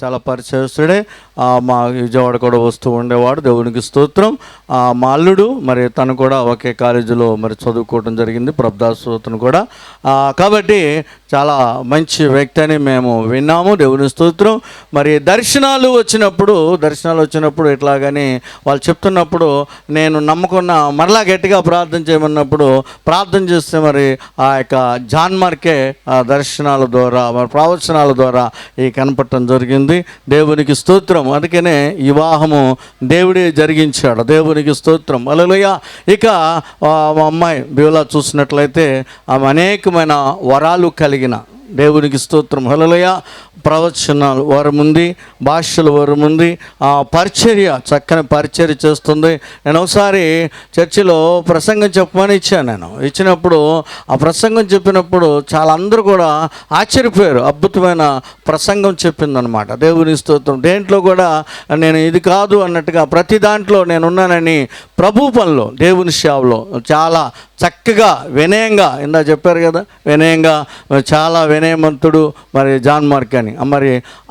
చాలా పరిచయస్తుడే మా విజయవాడ కూడా వస్తూ ఉండేవాడు. దేవునికి స్తోత్రం. మా అల్లుడు మరి తను కూడా ఒకే కాలేజీలో మరి చదువుకోవడం జరిగింది ప్రభదాస్ అతను కూడా. కాబట్టి చాలా మంచి వ్యక్తి అని మేము విన్నాము దేవుని స్తోత్రం. మరి దర్శనాలు వచ్చినప్పుడు దర్శనాలు వచ్చినప్పుడు ఇట్లాగని వాళ్ళు చెప్తున్నప్పుడు నేను నమ్ముకున్న మరలా గట్టిగా ప్రార్థన చేయమన్నప్పుడు ప్రార్థన చేస్తే మరి ఆ యొక్క జాన్ మార్కే దర్శనాల ద్వారా మరి ప్రవచనాల ద్వారా ఈ కనపడటం జరిగింది. దేవునికి స్తోత్రం. అందుకనే వివాహము దేవుడే జరిగించాడు. దేవునికి స్తోత్రం. అలలుయ. ఇక మా అమ్మాయి బివలా చూసినట్లయితే ఆమె అనేకమైన వరాలు కలిగిన దేవునికి స్తోత్రం. హలలయ ప్రవచనాలు వరముంది భాషలు వరముంది ఆ పరిచర్య చక్కని పరిచర్య చేస్తుంది. నేను ఒకసారి చర్చిలో ప్రసంగం చెప్పమని ఇచ్చాను నేను. ఇచ్చినప్పుడు ఆ ప్రసంగం చెప్పినప్పుడు చాలా అందరూ కూడా ఆశ్చర్యపోయారు. అద్భుతమైన ప్రసంగం చెప్పిందనమాట. దేవుని స్తోత్రం. దేంట్లో కూడా నేను ఇది కాదు అన్నట్టుగా ప్రతి దాంట్లో నేను ఉన్నానని ప్రభు పనిలో దేవుని సేవలో చాలా చక్కగా వినయంగా ఇందా చెప్పారు కదా వినయంగా చాలా వినయమంతుడు మరి జాన్ మార్క్ అని. మరి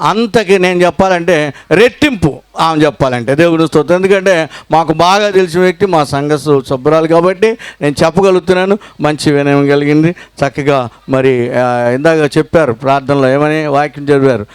అంతకి నేను చెప్పాలంటే రెట్టింపు ఆమె చెప్పాలంటే. దేవుని స్తోత్రం. ఎందుకంటే మాకు బాగా తెలిసిన వ్యక్తి మా సంఘ శుభ్రాలు సభ్యురాలు కాబట్టి నేను చెప్పగలుగుతున్నాను. మంచి వినయం కలిగింది. చక్కగా మరి ఇందాక చెప్పారు ప్రార్థనలో ఏమని వాక్యం చదివారు?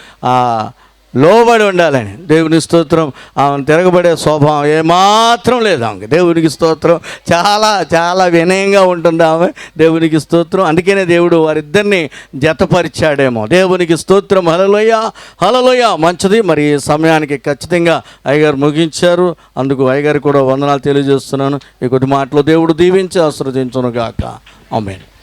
లోబడి ఉండాలని. దేవుని స్తోత్రం ఆమెను తిరగబడే స్వభావం ఏమాత్రం లేదు ఆమెకి. దేవునికి స్తోత్రం చాలా చాలా వినయంగా ఉంటుంది ఆమె. దేవునికి స్తోత్రం. అందుకనే దేవుడు వారిద్దరిని జతపరిచాడేమో. దేవునికి స్తోత్రం. హలలోయ హలలోయ మంచిది. మరి ఈ సమయానికి ఖచ్చితంగా అయ్యగారు ముగించారు. అందుకు అయ్యగారు కూడా వందనాలు తెలియజేస్తున్నాను. ఈ కొద్ది మాటలు దేవుడు దీవించి ఆశ్రదించును గాక ఆమె